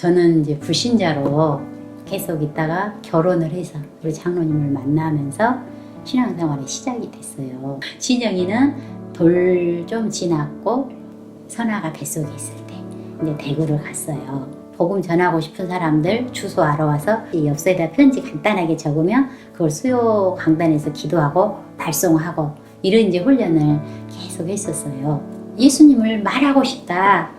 저는 이제 불신자로 계속 있다가 결혼을 해서 우리 장로님을 만나면서 신앙생활이 시작이 됐어요. 진영이는 돌 좀 지났고 선아가 뱃속에 있을 때 이제 대구를 갔어요. 복음 전하고 싶은 사람들 주소 알아와서 이 엽서에다 편지 간단하게 적으면 그걸 수요 강단에서 기도하고 발송하고 이런 이제 훈련을 계속 했었어요. 예수님을 말하고 싶다.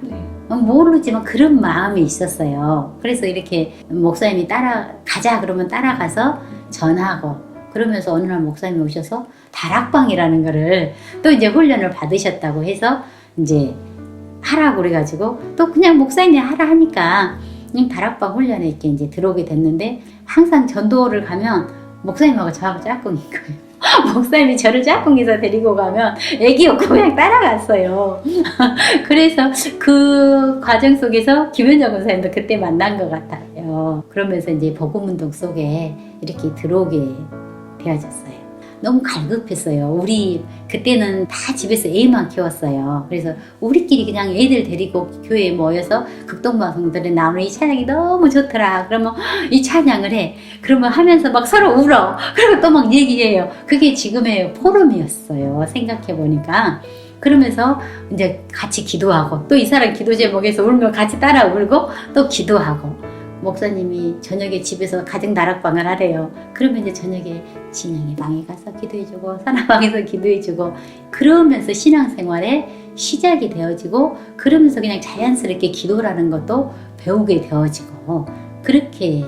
어, 모르지만 그런 마음이 있었어요. 그래서 이렇게 목사님이 따라가자 그러면 따라가서 전하고 그러면서 어느 날 목사님이 오셔서 다락방이라는 거를 또 이제 훈련을 받으셨다고 해서 이제 하라고 그래가지고 또 그냥 목사님이 하라 하니까 다락방 훈련에 이렇게 이제 들어오게 됐는데 항상 전도를 가면 목사님하고 저하고 짝꿍인 거예요. 목사님이 저를 짝꿍에서 데리고 가면 애기 없고 그냥 따라갔어요. 그래서 그 과정 속에서 김현정 권사님도 그때 만난 것 같아요. 그러면서 이제 복음운동 속에 이렇게 들어오게 되어졌어요. 너무 갈급했어요. 우리 그때는 다 집에서 애만 키웠어요. 그래서 우리끼리 그냥 애들 데리고 교회에 모여서 극동방송들에 나오는 이 찬양이 너무 좋더라. 그러면 이 찬양을 해. 그러면 하면서 막 서로 울어. 그리고 또 막 얘기해요. 그게 지금의 포럼이었어요. 생각해 보니까. 그러면서 이제 같이 기도하고 또 이 사람 기도 제목에서 울면 같이 따라 울고 또 기도하고 목사님이 저녁에 집에서 가정 나락방을 하래요. 그러면 이제 저녁에 진영이 방에 가서 기도해주고 사나방에서 기도해주고 그러면서 신앙생활에 시작이 되어지고 그러면서 그냥 자연스럽게 기도라는 것도 배우게 되어지고 그렇게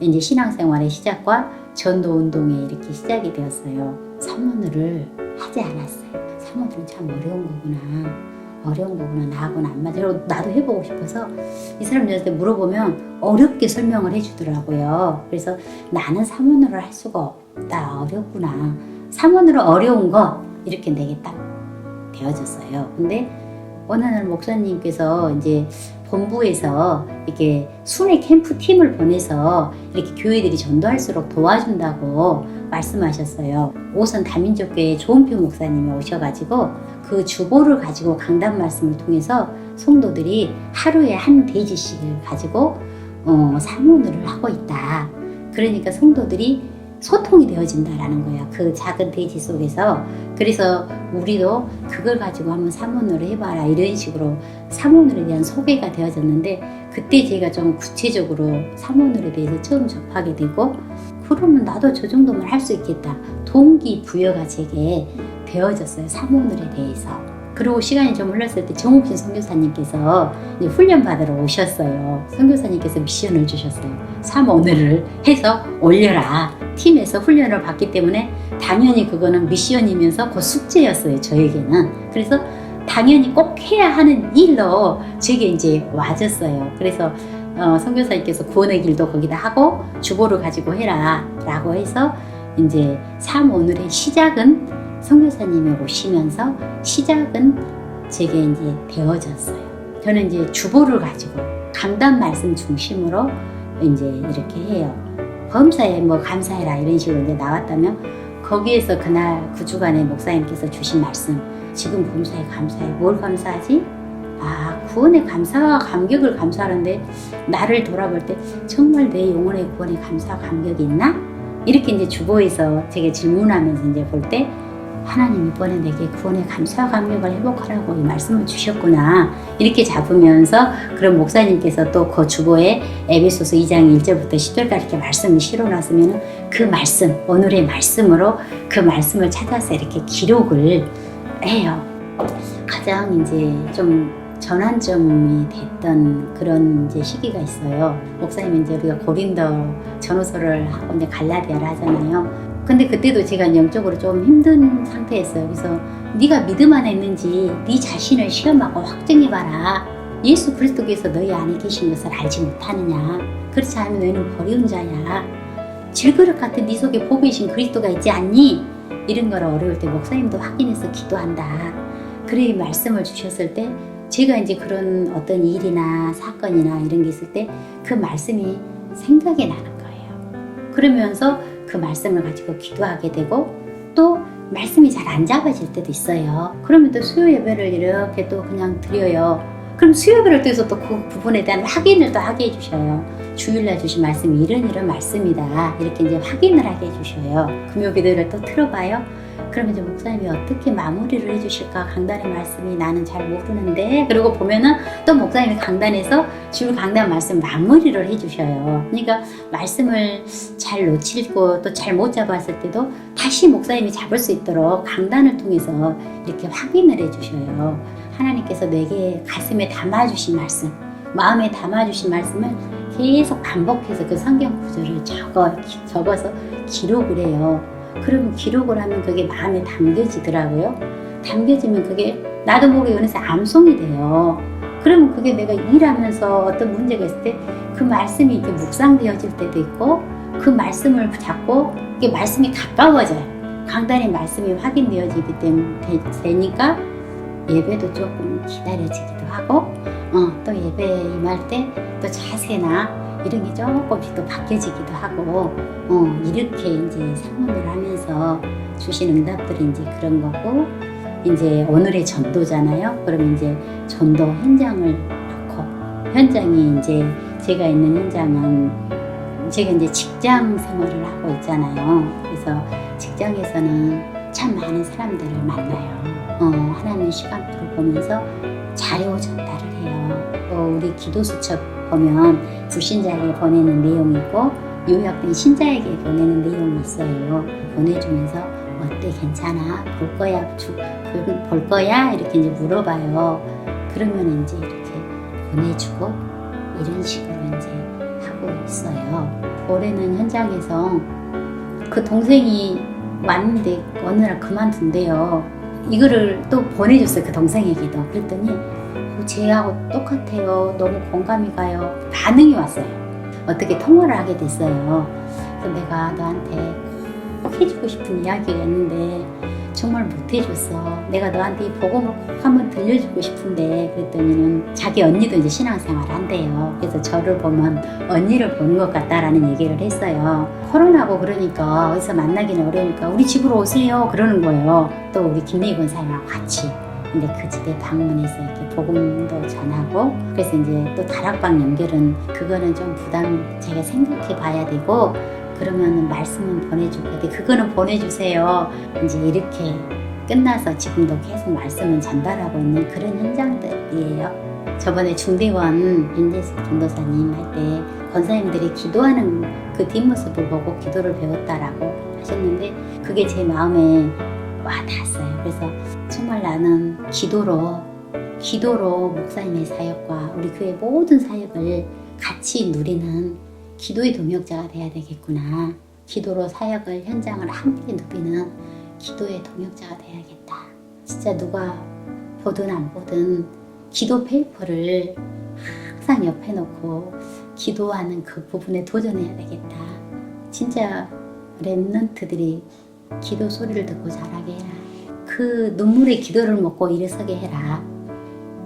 이제 신앙생활의 시작과 전도 운동에 이렇게 시작이 되었어요. 사모늘을 하지 않았어요. 사모늘은 참 어려운 거구나. 어려운 거구나 나하고는 안 맞아. 그리고 나도 해보고 싶어서 이 사람들한테 물어보면 어렵게 설명을 해주더라고요. 그래서 나는 사문으로 할 수가 없다. 어렵구나. 사문으로 어려운 것 이렇게 내게 딱 되어졌어요. 근데 어느 날 목사님께서 이제 본부에서 이렇게 순회 캠프 팀을 보내서 이렇게 교회들이 전도할수록 도와준다고 말씀하셨어요. 오선 다민족교회 조은표 목사님이 오셔가지고 그 주보를 가지고 강단 말씀을 통해서 성도들이 하루에 한 돼지씩을 가지고 어, 사문을 하고 있다. 그러니까 성도들이 소통이 되어진다라는 거야. 그 작은 돼지 속에서. 그래서 우리도 그걸 가지고 한번 사문으로 해봐라. 이런 식으로 사문을에 대한 소개가 되어졌는데 그때 제가 좀 구체적으로 사문을에 대해서 처음 접하게 되고 그러면 나도 저 정도면 할 수 있겠다. 동기 부여가 제게 되어졌어요. 사문을에 대해서. 그리고 시간이 좀 흘렀을 때 정옥진 선교사님께서 훈련 받으러 오셨어요. 선교사님께서 미션을 주셨어요. 사모늘을 해서 올려라. 팀에서 훈련을 받기 때문에 당연히 그거는 미션이면서 그 숙제였어요. 저에게는. 그래서 당연히 꼭 해야 하는 일로 제게 이제 와졌어요. 그래서 어, 선교사님께서 구원의 길도 거기다 하고 주보를 가지고 해라 라고 해서 이제 3 오늘의 시작은 선교사님이 오시면서 시작은 제게 이제 되어졌어요. 저는 이제 주보를 가지고 강단 말씀 중심으로 이제 이렇게 해요. 범사에 뭐 감사해라 이런 식으로 이제 나왔다면 거기에서 그날 그 주간에 목사님께서 주신 말씀 지금 범사에 감사해 뭘 감사하지? 아 구원의 감사와 감격을 감사하는데 나를 돌아볼 때 정말 내 영혼의 구원에 감사와 감격이 있나? 이렇게 이제 주보에서 제게 질문하면서 이제 볼 때 하나님 이번에 내게 구원의 감사와 감격을 회복하라고 이 말씀을 주셨구나 이렇게 잡으면서 그런 목사님께서 또 그 주보에 에베소서 2장 1절부터 10절까지 이렇게 말씀을 실어놨으면 그 말씀 오늘의 말씀으로 그 말씀을 찾아서 이렇게 기록을 해요. 가장 이제 좀 전환점이 됐던 그런 이제 시기가 있어요. 목사님 이제 우리가 고린도 전후서를 하고 이제 갈라디아를 하잖아요. 근데 그때도 제가 영적으로 좀 힘든 상태였어요. 그래서 네가 믿음 안에 있는지 네 자신을 시험하고 확증해봐라. 예수 그리스도께서 너희 안에 계신 것을 알지 못하느냐. 그렇지 않으면 너희는 버리운 자야. 질그릇 같은 네 속에 복이신 그리스도가 있지 않니? 이런 걸 어려울 때 목사님도 확인해서 기도한다. 그래 말씀을 주셨을 때 제가 이제 그런 어떤 일이나 사건이나 이런 게 있을 때 그 말씀이 생각이 나는 거예요. 그러면서 그 말씀을 가지고 기도하게 되고 또 말씀이 잘 안 잡아질 때도 있어요. 그러면 또 수요 예배를 이렇게 또 그냥 드려요. 그럼 수요일을 통해서 또 그 부분에 대한 확인을 또 하게 해주셔요. 주일날 주신 말씀이 이런 이런 말씀이다. 이렇게 이제 확인을 하게 해주셔요. 금요 기도를 또 틀어봐요. 그러면 이제 목사님이 어떻게 마무리를 해주실까 강단의 말씀이 나는 잘 모르는데 그리고 보면은 또 목사님이 강단에서 주일 강단 말씀 마무리를 해주셔요. 그러니까 말씀을 잘 놓치고 또 잘 못 잡았을 때도 다시 목사님이 잡을 수 있도록 강단을 통해서 이렇게 확인을 해주셔요. 하나님께서 내게 가슴에 담아주신 말씀, 마음에 담아주신 말씀을 계속 반복해서 그 성경 구절을 적어, 기- 적어서 기록을 해요. 그러면 기록을 하면 그게 마음에 담겨지더라고요. 담겨지면 그게 나도 모르게 어느새 암송이 돼요. 그러면 그게 내가 일하면서 어떤 문제가 있을 때 그 말씀이 이렇게 묵상되어질 때도 있고 그 말씀을 잡고 이게 말씀이 가까워져요. 강단의 말씀이 확인되어지기 때문에 되니까 예배도 조금 기다려지기도 하고 어, 또 예배 임할 때 또 자세나 게 조금씩 또 바뀌어지기도 하고 어, 이렇게 이제 상담을 하면서 주신 응답들이 이제 그런 거고 이제 오늘의 전도잖아요. 그러면 이제 전도 현장을 놓고 현장이 이제 제가 있는 현장은 제가 이제 직장 생활을 하고 있잖아요. 그래서 직장에서는 참 많은 사람들을 만나요. 어, 하나님 시간표를 보면서 자료 전달을 해요. 또 우리 기도 수첩 보면 불신자에게 보내는 내용이 있고 요약된 신자에게 보내는 내용이 있어요. 보내주면서 어때 괜찮아 볼 거야 주, 볼, 볼 거야 이렇게 이제 물어봐요. 그러면 이제 이렇게 보내주고 이런 식으로 이제 하고 있어요. 올해는 현장에서 그 동생이 왔는데 어느 날 그만둔대요. 이거를 또 보내줬어요. 그 동생에게도. 그랬더니 어, 쟤하고 똑같아요. 너무 공감이 가요. 반응이 왔어요. 어떻게 통화를 하게 됐어요. 그래서 내가 너한테 꼭 해주고 싶은 이야기가 있는데 정말 못 해줬어. 내가 너한테 이 복음을 꼭 한번 들려주고 싶은데 그랬더니는 자기 언니도 이제 신앙생활 한대요. 그래서 저를 보면 언니를 보는 것 같다라는 얘기를 했어요. 코로나고 그러니까 어디서 만나기는 어려우니까 우리 집으로 오세요. 그러는 거예요. 또 우리 김미희 권사님하고 같이. 근데 그 집에 방문해서 이렇게 복음도 전하고 그래서 이제 또 다락방 연결은 그거는 좀 부담 제가 생각해 봐야 되고 그러면 말씀은 보내줄 건데 그거는 보내주세요. 이제 이렇게 끝나서 지금도 계속 말씀은 전달하고 있는 그런 현장들이에요. 저번에 중대원 윤재숙 전도사님 할 때 권사님들이 기도하는 그 뒷모습을 보고 기도를 배웠다라고 하셨는데 그게 제 마음에 와 닿았어요. 그래서 정말 나는 기도로 기도로 목사님의 사역과 우리 교회 모든 사역을 같이 누리는 기도의 동역자가 돼야 되겠구나. 기도로 사역을 현장을 함께 누비는 기도의 동역자가 돼야겠다. 진짜 누가 보든 안 보든 기도 페이퍼를 항상 옆에 놓고 기도하는 그 부분에 도전해야 되겠다. 진짜 랩런트들이 기도 소리를 듣고 자라게 해라. 그 눈물의 기도를 먹고 일어서게 해라.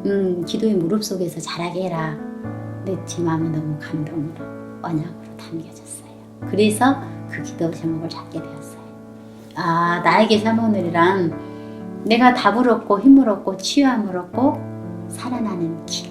음, 기도의 무릎 속에서 자라게 해라. 근데 제 마음에 너무 감동으로 언약으로 담겨졌어요. 그래서 그 기도 제목을 잡게 되었어요. 아, 나에게 사모늘이란 내가 답을 얻고 힘을 얻고 치유함을 얻고 살아나는 길.